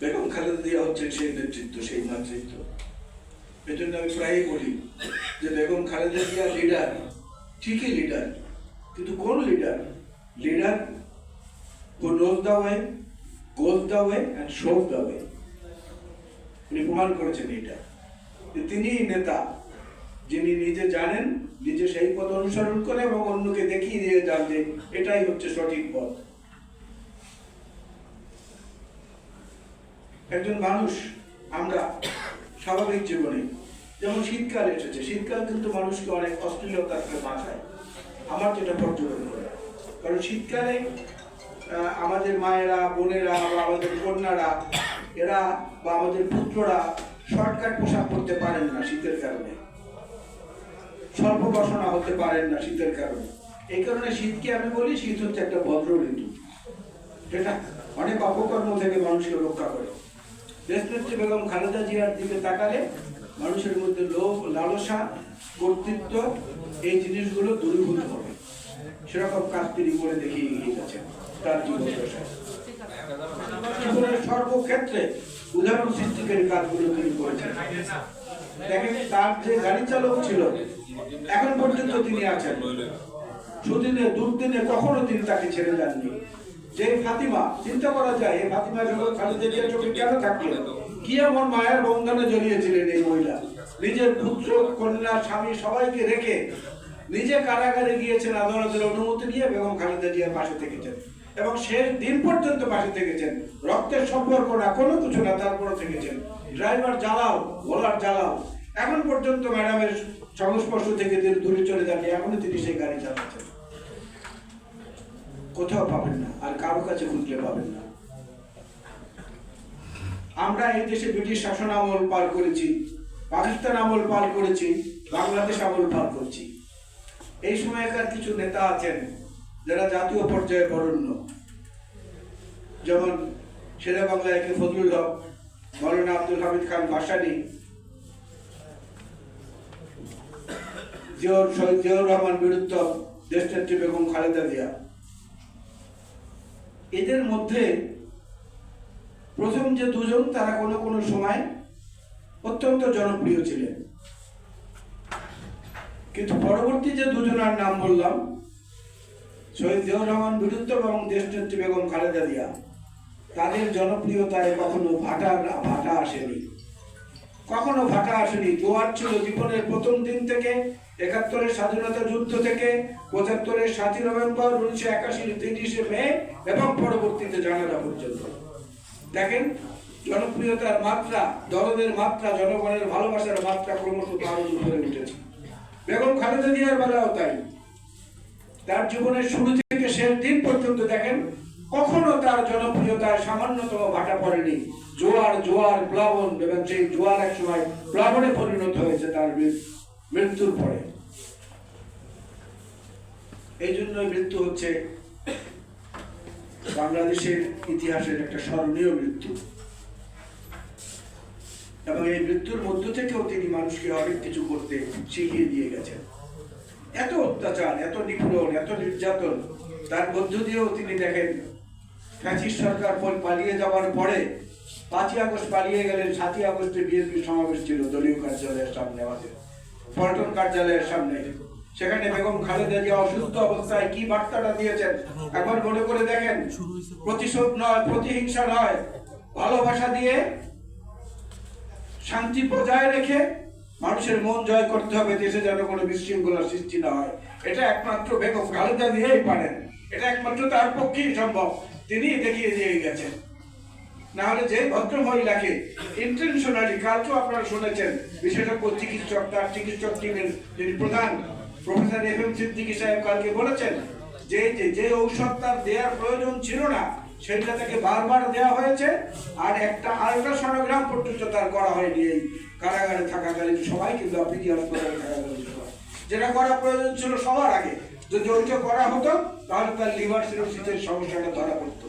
বেগম খালেদা জিয়া হচ্ছেন সেই নেতৃত্ব সেই মাতৃত্ব। এজন্য আমি প্রায়ই বলি যে বেগম খালেদা জিয়া লিডার ঠিকই লিডার কিন্তু কোন leader leader who knows the way, goes the way and shows the way. উনি প্রমাণ করেছেন এটা যে তিনি নেতা যিনি নিজে জানেন নিজে সেই পথ অনুসরণ করে এবং অন্যকে দেখিয়ে দিয়ে যান যে এটাই হচ্ছে সঠিক পথ। একজন মানুষ আমরা স্বাভাবিক জীবনে, যেমন শীতকাল এসেছে, শীতকাল কিন্তু মানুষকে অনেক অশ্লীলতার থেকে বাঁচায়। আমার যেটা পর্যবেক্ষণ করে। কারণ শীতকালে আমাদের মায়েরা, বোনেরা বা আমাদের কন্যারা, এরা বা আমাদের পুত্ররা শর্টকাট পোশাক পরতে পারেন না শীতের কারণে। স্বল্প বসনা হতে পারেন না শীতের কারণে। এই কারণে শীতকে আমি বলি, শীত হচ্ছে একটা ভদ্র ঋতু যেটা অনেক অপকর্ম থেকে মানুষকে রক্ষা করে। বেগম খালেদা জিয়ার দিকে তাকালে মানুষের মধ্যে লোভ লালসা, কর্তৃত্ব, এই জিনিসগুলো দূরীভূত হবে। সেরকম কাজ তিনি করে গেছেন তার জীবন জীবনের সর্বক্ষেত্রে উদাহরণ সৃষ্টিকারী কাজগুলো তিনি করেছেন। দেখেন, তার যে গাড়ি চালক ছিল, এখন পর্যন্ত তিনি আছেন। সুদিনে, দুর্দিনে কখনো তিনি তাকে ছেড়ে যাননি। যে ফাতিমা, চিন্তা করা যায়, এই ফাতিমা যখন খালেদা জিয়া চোখে কেন থাকলেন কি এমন মায়ের বন্ধনে জড়িয়েছিলেন এই মহিলা? নিজের পুত্র, কন্যা, স্বামী সবাইকে রেখে নিজে কারাগারে গিয়েছেন আদালতের অনুমতি নিয়ে বেগম খালেদা জিয়ার পাশে থেকেছেন। এবং শেষ দিন পর্যন্ত পাশে থেকেছেন। রক্তের সম্পর্ক না, কোনো কিছু না তারপরে থেকেছেন। ড্রাইভার জ্বালাও ভোলার জ্বালাও। এখন পর্যন্ত ম্যাডামের সংস্পর্শ থেকে তিনি দূরে চলে যান এখনও তিনি সেই গাড়ি চালাচ্ছেন। কোথাও পাবেন না, আর কারও কাছে খুঁজলে পাবেন না। আমরা এই দেশে ব্রিটিশ শাসন আমল পার করেছি, পাকিস্তান আমল পার করেছি, বাংলাদেশ আমল পার করছি। এই সময়কার কিছু নেতা আছেন, যারা জাতীয় পর্যায়ে বরণ্য। যেমন শেরে বাংলায় কে ফজলুল হক, মৌলানা আব্দুল হামিদ খান ভাসানী জিয়র শহীদ জিয়র রহমান বিরুদ্ধ দেশনেত্রী বেগম খালেদা জিয়া। এদের মধ্যে প্রথম যে দুজন, তারা কোনো কোনো সময় অত্যন্ত জনপ্রিয় ছিলেন। কিন্তু পরবর্তী যে দুজনের নাম বললাম, শহীদ জিয়াউর রহমান বিরুদ্ধ এবং দেশনেত্রী বেগম খালেদা জিয়া, তাদের জনপ্রিয়তায় কখনো ভাটা ভাটা আসেনি। কখনো ভাটা আসেনি। জোয়ার ছিল জীবনের প্রথম দিন থেকে, একাত্তরের স্বাধীনতা যুদ্ধ থেকে, পঁচাত্তরের সাতই নভেম্বর উনিশশো একাশি তিরিশে মে এবং পরবর্তীতে জানাজা পর্যন্ত। দেখেন, জনপ্রিয়তার মাত্রা, দলদের মাত্রা, জনগণের ভালোবাসার মাত্রা ক্রমশ আরও উপরে উঠেছে। বেগম খালেদা জিয়ার বেলাও তাই। তার জীবনের শুরু থেকে শেষ দিন পর্যন্ত দেখেন, কখনো তার জনপ্রিয়তায় সামান্যতম ভাটা পড়েনি। জোয়ার জোয়ার, প্লাবন, এবং সেই জোয়ার এক সময় প্লাবনে পরিণত হয়েছে তার মৃত্যুর পরে। এই জন্য মৃত্যু হচ্ছে বাংলাদেশের ইতিহাসের একটা স্মরণীয় মৃত্যু। এবং এই মৃত্যুর মধ্য থেকেও তিনি মানুষকে অনেক কিছু করতে শিখিয়ে দিয়ে গেছেন। এত অত্যাচার, এত নিপীড়ন, এত নির্যাতন, তার মধ্য দিয়েও তিনি দেখেন, ফ্যাসিস্ট সরকার পালিয়ে যাওয়ার পরে পাঁচই আগস্ট পালিয়ে গেলেন, সাতই আগস্টে বিএনপি সমাবেশ ছিল, দলীয় কার্যালয়ের সামনে আমাদের, পল্টন কার্যালয়ের সামনে। সেখানে বেগম খালেদা জিয়া অসুস্থ অবস্থায় কি বার্তাটা দিয়েছেন? একবার মনে করে দেখেন। প্রতিশোধ নয়, প্রতিহিংসা নয়। ভালোবাসা দিয়ে শান্তি বজায় রেখে মানুষের মন জয় করতে হবে, দেশে যেন কোনো বিশৃঙ্খলার সৃষ্টি না হয়। এটা একমাত্র বেগম খালেদা দিয়েই পারেন। এটা একমাত্র তার পক্ষেই সম্ভব। তিনি দেখিয়ে দিয়ে গেছেন। না হলে যে ভদ্র মহিলাকে ইন্টেনশনালি কালকেও আপনারা শুনেছেন, বিশেষজ্ঞ চিকিৎসক, তার চিকিৎসক টিমের যিনি প্রধান প্রফেসর এফ এম সিদ্দিকী সাহেব কালকে বলেছেন, যে যে ঔষধ তার দেওয়ার প্রয়োজন ছিল না, সেটা তাকে বারবার দেওয়া হয়েছে, আর একটা আলট্রাসোনোগ্রাম পর্যন্ত তার করা হয়নি এই কারাগারে থাকাকালীন সবাই, কিন্তু পিজি হাসপাতালে থাকাকালীন যেটা করা প্রয়োজন ছিল সবার আগে। যদি ওইটা করা হতো, তাহলে তার লিভার সিরোসিসের সমস্যাটা ধরা পড়তো।